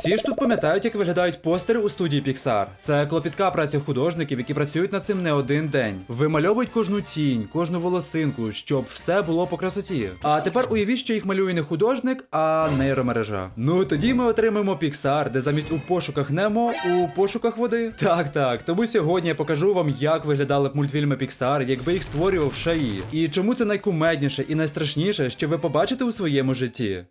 Всі ж тут пам'ятають, як виглядають постери у студії Pixar. Це клопітка праця художників, які працюють над цим не один день. Вимальовують кожну тінь, кожну волосинку, щоб все було по красоті. А тепер уявіть, що їх малює не художник, а нейромережа. Ну тоді ми отримаємо Pixar, де замість у пошуках Немо, у пошуках води. Так, так. Тому сьогодні я покажу вам, як виглядали б мультфільми Pixar, якби їх створював Шаї. І чому це найкумедніше і найстрашніше, що ви побачите у своєму житті.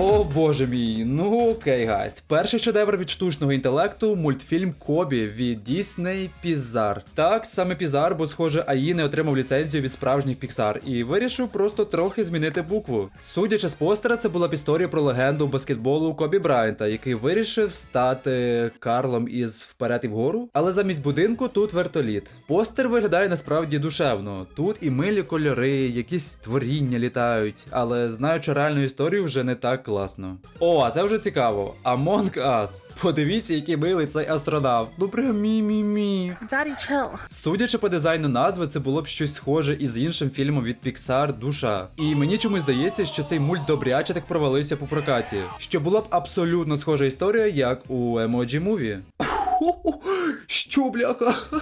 О боже мій, ну окей, гайс. Перший шедевр від штучного інтелекту мультфільм Кобі від Disney Pixar. Так, саме Pixar, бо схоже, АІ не отримав ліцензію від справжніх Pixar і вирішив просто трохи змінити букву. Судячи з постера, це була б історія про легенду баскетболу Кобі Брайанта, який вирішив стати Карлом із вперед і вгору. Але замість будинку тут вертоліт. Постер виглядає насправді душевно. Тут і милі кольори, якісь творіння літають, але знаючи реальну історію, вже не так класно. О, а це вже цікаво. Among Us. Подивіться, який милий цей астронавт. Ну прям мі-мі-мі. Daddy, chill. Судячи по дизайну назви, це було б щось схоже із іншим фільмом від Pixar Душа. І мені чомусь здається, що цей мульт добряче так провалився по прокаті. Що була б абсолютно схожа історія, як у Emoji Movie. Що, бляха?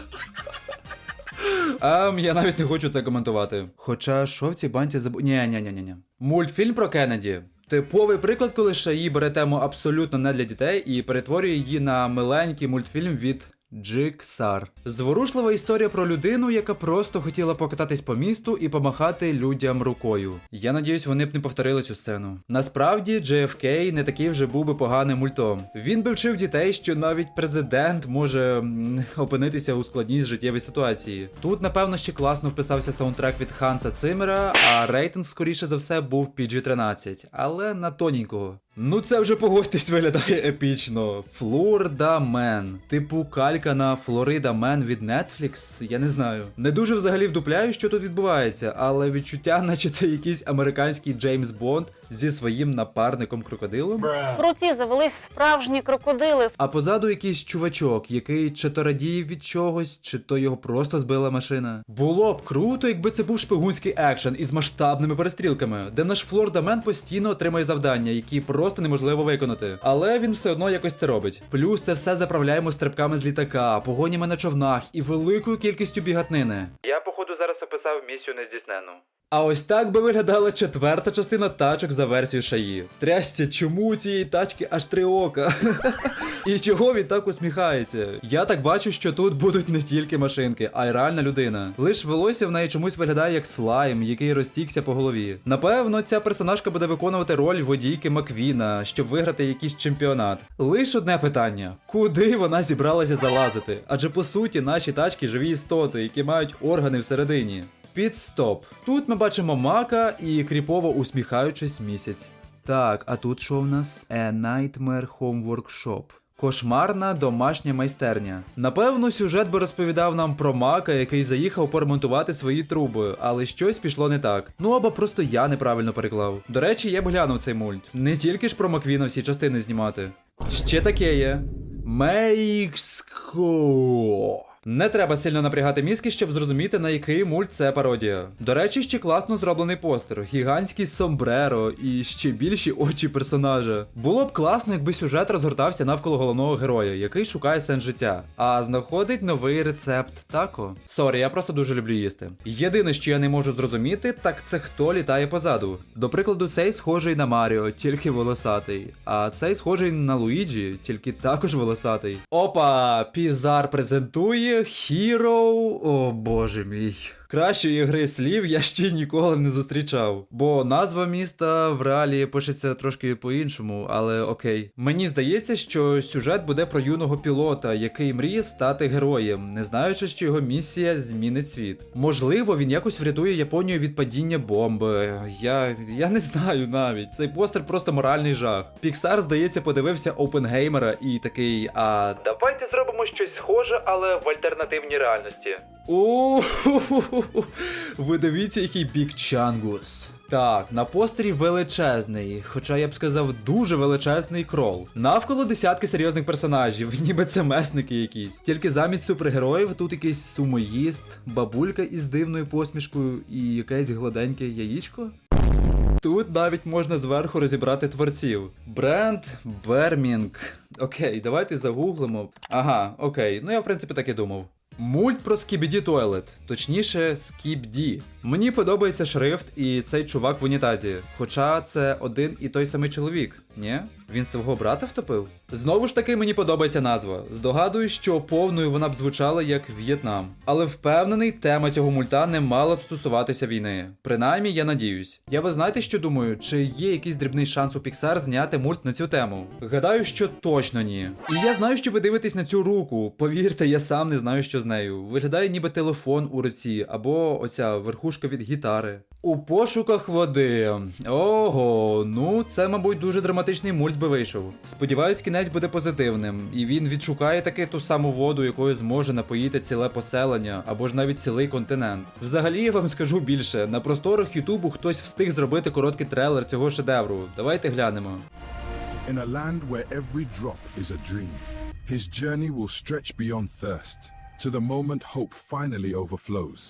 Ем, я навіть не хочу це коментувати. Хоча що в цій банці забу. Ні, ні, ні, ні. Мультфільм про Кеннеді. Типовий приклад, коли Шаї бере тему абсолютно не для дітей і перетворює її на миленький мультфільм від Джиксар. Зворушлива історія про людину, яка просто хотіла покататись по місту і помахати людям рукою. Я надіюсь, вони б не повторили цю сцену. Насправді, JFK не такий вже був би поганим мультом. Він би вчив дітей, що навіть президент може опинитися у складній життєвій ситуації. Тут, напевно, ще класно вписався саундтрек від Ханса Цимера, а рейтинг, скоріше за все, був PG-13, але на тоненького. Ну це вже погодьтесь виглядає епічно. Флорида Мен. Типу калька на Флорида Мен від Netflix, я не знаю. Не дуже взагалі вдупляю, що тут відбувається, але відчуття, наче це якийсь американський Джеймс Бонд зі своїм напарником крокодилом. В руці завелись справжні крокодили. А позаду якийсь чувачок, який чи то радіє від чогось, чи то його просто збила машина. Було б круто, якби це був шпигунський екшен із масштабними перестрілками, де наш Флоридамен постійно отримує завдання, які просто неможливо виконати. Але він все одно якось це робить. Плюс це все заправляємо стрибками з літака, погонями на човнах і великою кількістю бігатнини. Я, походу, зараз описав місію нездійснену. А ось так би виглядала четверта частина тачок за версією Шаї. Трястя, чому у цієї тачки аж три ока? І чого він так усміхається? Я так бачу, що тут будуть не тільки машинки, а й реальна людина. Лиш волосся в неї чомусь виглядає як слайм, який розтікся по голові. Напевно, ця персонажка буде виконувати роль водійки Маквіна, щоб виграти якийсь чемпіонат. Лиш одне питання: куди вона зібралася залазити? Адже по суті наші тачки живі істоти, які мають органи всередині. Підстоп. Тут ми бачимо мака і кріпово усміхаючись місяць. Так, а тут що в нас? A Nightmare Home Workshop. Кошмарна домашня майстерня. Напевно, сюжет би розповідав нам про мака, який заїхав поремонтувати свої труби, але щось пішло не так. Ну або просто я неправильно переклав. До речі, я б глянув цей мульт. Не тільки ж про Маквіна всі частини знімати. Ще таке є. Мейкско. Не треба сильно напрягати мізки, щоб зрозуміти, на який мульт це пародія. До речі, ще класно зроблений постер, гігантський сомбреро і ще більші очі персонажа. Було б класно, якби сюжет розгортався навколо головного героя, який шукає сенс життя, а знаходить новий рецепт тако. Сорі, я просто дуже люблю їсти. Єдине, що я не можу зрозуміти, так це хто літає позаду. До прикладу, цей схожий на Маріо, тільки волосатий. А цей схожий на Луїджі, тільки також волосатий. Опа, Пізар презентує Hero. О боже мій. Кращої гри слів я ще ніколи не зустрічав, бо назва міста в реалі пишеться трошки по-іншому, але окей. Мені здається, що сюжет буде про юного пілота, який мріє стати героєм, не знаючи, що його місія змінить світ. Можливо, він якось врятує Японію від падіння бомби. Я, я не знаю навіть. Цей постер просто моральний жах. Піксар, здається, подивився Опенгеймера і такий, а давайте зробимо щось схоже, але в альтернативній реальності. У ви дивіться, який бік чангус. Так, на постері величезний, хоча я б сказав, дуже величезний крол. Навколо десятки серйозних персонажів, ніби це месники якісь. Тільки замість супергероїв тут якийсь сумоїст, бабулька із дивною посмішкою і якесь гладеньке яєчко. Тут навіть можна зверху розібрати творців. Бренд Бермінг. Окей, давайте загуглимо. Ага, окей. Ну я в принципі так і думав. Мульт про Скібіді Тойлет, точніше, Скібді. Мені подобається шрифт і цей чувак в унітазі. Хоча це один і той самий чоловік, ні? Він свого брата втопив? Знову ж таки, мені подобається назва. Здогадую, що повною вона б звучала як В'єтнам. Але впевнений, тема цього мульта не мала б стосуватися війни. Принаймні, я надіюсь. Я ви знаєте, що думаю, чи є якийсь дрібний шанс у Pixar зняти мульт на цю тему? Гадаю, що точно ні. І я знаю, що ви дивитесь на цю руку. Повірте, я сам не знаю, що з нею. Виглядає ніби телефон у руці, або оця верхушка від гітари. У пошуках води. Ого, ну це, мабуть, дуже драматичний мульт би вийшов. Сподіваюсь, кінець буде позитивним, і він відшукає таки ту саму воду, якою зможе напоїти ціле поселення, або ж навіть цілий континент. Взагалі, я вам скажу більше: на просторах Ютубу хтось встиг зробити короткий трейлер цього шедевру. Давайте глянемо. In a land where every drop is a dream, his journey will stretch beyond thirst, to the moment hope finally overflows.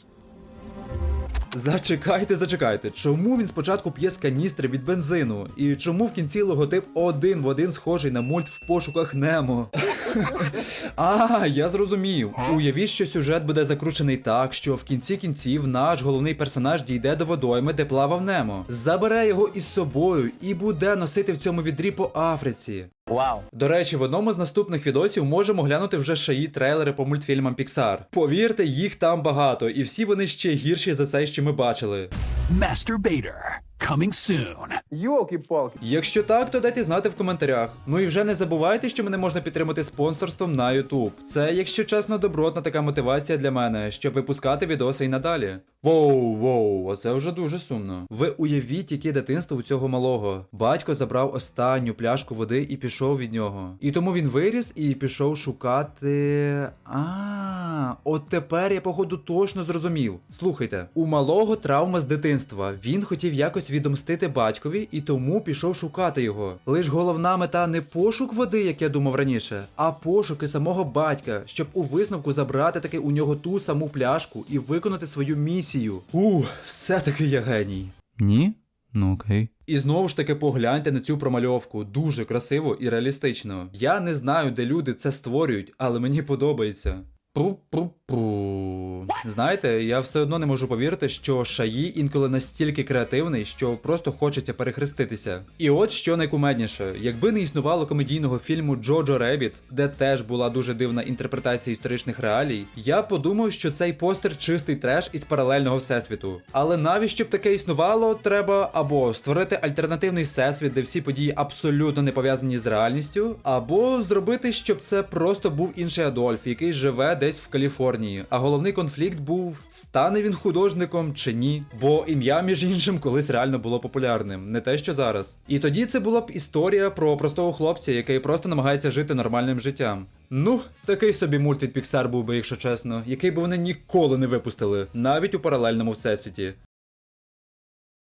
Зачекайте, зачекайте, чому він спочатку п'є з каністри від бензину? І чому в кінці логотип один в один схожий на мульт в пошуках Немо? А, я зрозумів. Уявіть, що сюжет буде закручений так, що в кінці кінців наш головний персонаж дійде до водойми, де плавав Немо, забере його із собою і буде носити в цьому відрі по Африці. Вау. До речі, в одному з наступних відосів можемо глянути вже шаї трейлери по мультфільмам Pixar. Повірте, їх там багато, і всі вони ще гірші за цей, що ми бачили. Master Bader, coming soon. Йолки-палки. Якщо так, то дайте знати в коментарях. Ну і вже не забувайте, що мене можна підтримати спонсорством на YouTube. Це, якщо чесно, добротна така мотивація для мене, щоб випускати відоси і надалі. Воу, воу, оце вже дуже сумно. Ви уявіть, яке дитинство у цього малого. Батько забрав останню пляшку води і пішов від нього. І тому він виріс і пішов шукати. А, от тепер я походу точно зрозумів. Слухайте, у малого травма з дитинства. Він хотів якось відомстити батькові і тому пішов шукати його. Лиш головна мета не пошук води, як я думав раніше, а пошуки самого батька, щоб у висновку забрати таки у нього ту саму пляшку і виконати свою місію. Ух, все-таки я геній. Ні? Ну окей. І знову ж таки погляньте на цю промальовку. Дуже красиво і реалістично. Я не знаю, де люди це створюють, але мені подобається. Пу-пу-пу. Знаєте, я все одно не можу повірити, що Шаї інколи настільки креативний, що просто хочеться перехреститися. І от що найкумедніше, якби не існувало комедійного фільму Джоджо Ребіт, де теж була дуже дивна інтерпретація історичних реалій, я подумав, що цей постер чистий треш із паралельного всесвіту. Але навіть щоб таке існувало, треба або створити альтернативний всесвіт, де всі події абсолютно не пов'язані з реальністю, або зробити, щоб це просто був інший Адольф, який живе десь в Каліфорнії. А головний конфлікт був: стане він художником чи ні. Бо ім'я, між іншим, колись реально було популярним, не те, що зараз. І тоді це була б історія про простого хлопця, який просто намагається жити нормальним життям. Ну, такий собі мульт від Pixar був би, якщо чесно, який би вони ніколи не випустили, навіть у паралельному всесвіті.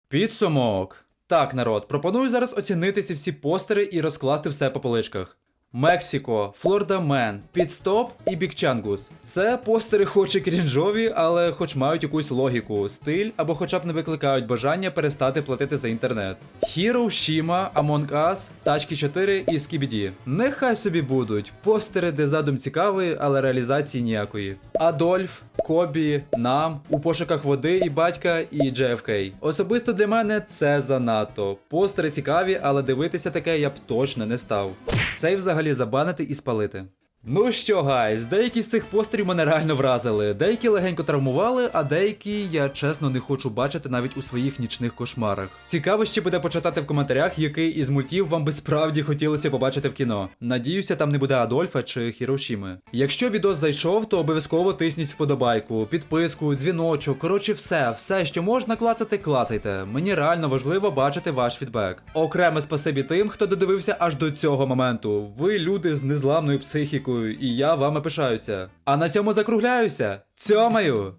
Підсумок. Так, народ, пропоную зараз оцінити ці всі постери і розкласти все по поличках. Мексико, Флорida Мен, Підстоп і Бікчангус. Це постери хоч і крінжові, але хоч мають якусь логіку, стиль або хоча б не викликають бажання перестати платити за інтернет. Hero, Shima, Among Us, Тачки 4 і Skibidi. Нехай собі будуть. Постери, де задум цікавий, але реалізації ніякої. Адольф, Кобі, Нам, у пошуках води і батька і JFK. Особисто для мене це занадто. Постери цікаві, але дивитися таке я б точно не став. Цей взагалі забанити і спалити. Ну що, гайз, деякі з цих постерів мене реально вразили, деякі легенько травмували, а деякі я чесно не хочу бачити навіть у своїх нічних кошмарах. Цікаво ще буде почитати в коментарях, який із мультів вам би справді хотілося побачити в кіно. Надіюся, там не буде Адольфа чи Хірошіми. Якщо відос зайшов, то обов'язково тисніть вподобайку, підписку, дзвіночок. Коротше, все, все, що можна клацати, клацайте. Мені реально важливо бачити ваш фідбек. Окреме спасибі тим, хто додивився аж до цього моменту. Ви люди з незламною психікою, і я вами пишаюся. А на цьому закругляюся. Цьомаю!